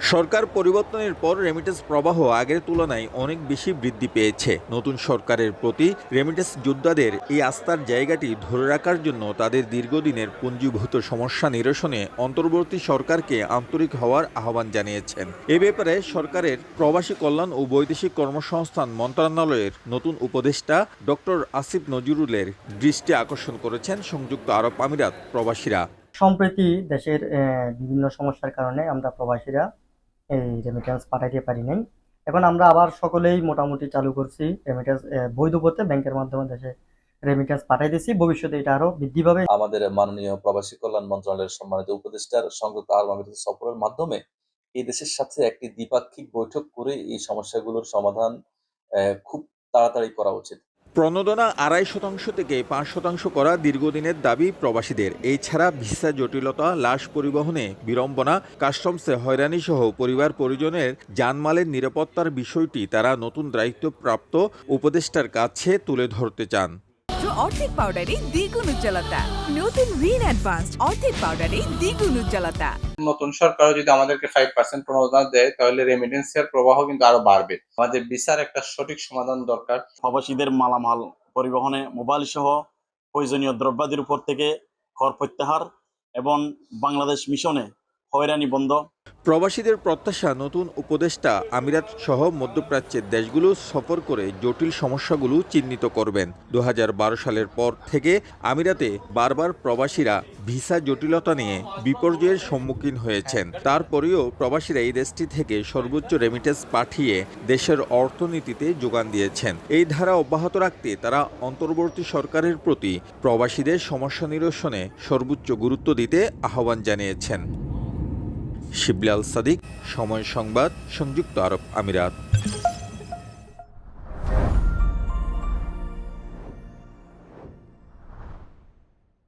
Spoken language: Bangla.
সরকার পরিবর্তনের পর রেমিটেন্স প্রবাহ আগের তুলনায় অনেক বেশি বৃদ্ধি পেয়েছে। নতুন সরকারের প্রতি রেমিটেন্স যোদ্ধাদের এই আস্থার জায়গাটি ধরে রাখার জন্য তাদের দীর্ঘদিনের পুঞ্জীভূত সমস্যা নিরসনে অন্তর্বর্তী সরকারকে আন্তরিক হওয়ার আহ্বান জানিয়েছেন। এ ব্যাপারে সরকারের প্রবাসী কল্যাণ ও বৈদেশিক কর্মসংস্থান মন্ত্রণালয়ের নতুন উপদেষ্টা ডক্টর আসিফ নজরুলের দৃষ্টি আকর্ষণ করেছেন সংযুক্ত আরব আমিরাত প্রবাসীরা। সম্প্রতি দেশের বিভিন্ন সমস্যার কারণে আমরা প্রবাসীরা এই রেমিটেন্স পাঠাইতে পারি নাই। এখন আমরা আবার সকলেই মোটামুটি চালু করছি রেমিটেন্স বৈধ পথে ব্যাংকের মাধ্যমে দেশে রেমিটেন্স পাঠাই পাঠাইতেছি ভবিষ্যতে এটা আরও বৃদ্ধি পাবে। আমাদের মাননীয় প্রবাসী কল্যাণ মন্ত্রণালয়ের সম্মানিত উপদেষ্টার সংযুক্ত আরব আমিরাত সফরের মাধ্যমে এই দেশের সাথে একটি দ্বিপাক্ষিক বৈঠক করে এই সমস্যাগুলোর সমাধান খুব তাড়াতাড়ি করা উচিত। প্রণোদনা আড়াই শতাংশ থেকে পাঁচ শতাংশ করা দীর্ঘদিনের দাবি প্রবাসীদের। এছাড়া ভিসা জটিলতা, লাশ পরিবহনে বিড়ম্বনা, কাস্টমসে হয়রানি সহ পরিবার পরিজনের জানমালের নিরাপত্তার বিষয়টি তারা নতুন দায়িত্বপ্রাপ্ত উপদেষ্টার কাছে তুলে ধরতে চান। মাত্র অর্ধেক পাউডারে দ্বিগুণ উজ্জ্বলতা। নতুন রিন অ্যাডভান্সড অর্ধেক পাউডারে দ্বিগুণ উজ্জ্বলতা। নতুন সরকারও যদি আমাদেরকে ফাইভ পার্সেন্ট প্রণোদনা দেয় তাহলে রেমিটেন্সের প্রবাহ কিন্তু আরও বাড়বে। আমাদের বিচার একটা সঠিক সমাধান দরকার। প্রবাসীদের মালামাল পরিবহনে মোবাইল সহ প্রয়োজনীয় দ্রব্যাদির উপর থেকে কর প্রত্যাহার এবং বাংলাদেশ মিশনে হয়রানি বন্ধ প্রবাসীদের প্রত্যাশা নতুন উপদেষ্টা আমিরাত সহ মধ্যপ্রাচ্যের দেশগুলো সফর করে জটিল সমস্যাগুলো চিহ্নিত করবেন। দু হাজার বারো সালের পর থেকে আমিরাতে বারবার প্রবাসীরা ভিসা জটিলতা নিয়ে বিপর্যয়ের সম্মুখীন হয়েছেন। তারপরেও প্রবাসীরা এই দেশটি থেকে সর্বোচ্চ রেমিটেন্স পাঠিয়ে দেশের অর্থনীতিতে যোগান দিয়েছেন। এই ধারা অব্যাহত রাখতে তারা অন্তর্বর্তী সরকারের প্রতি প্রবাসীদের সমস্যা নিরসনে সর্বোচ্চ গুরুত্ব দিতে আহ্বান জানিয়েছেন। শিবলাল সাদিক সময় সংবাদ সংযুক্ত আরব আমিরাত।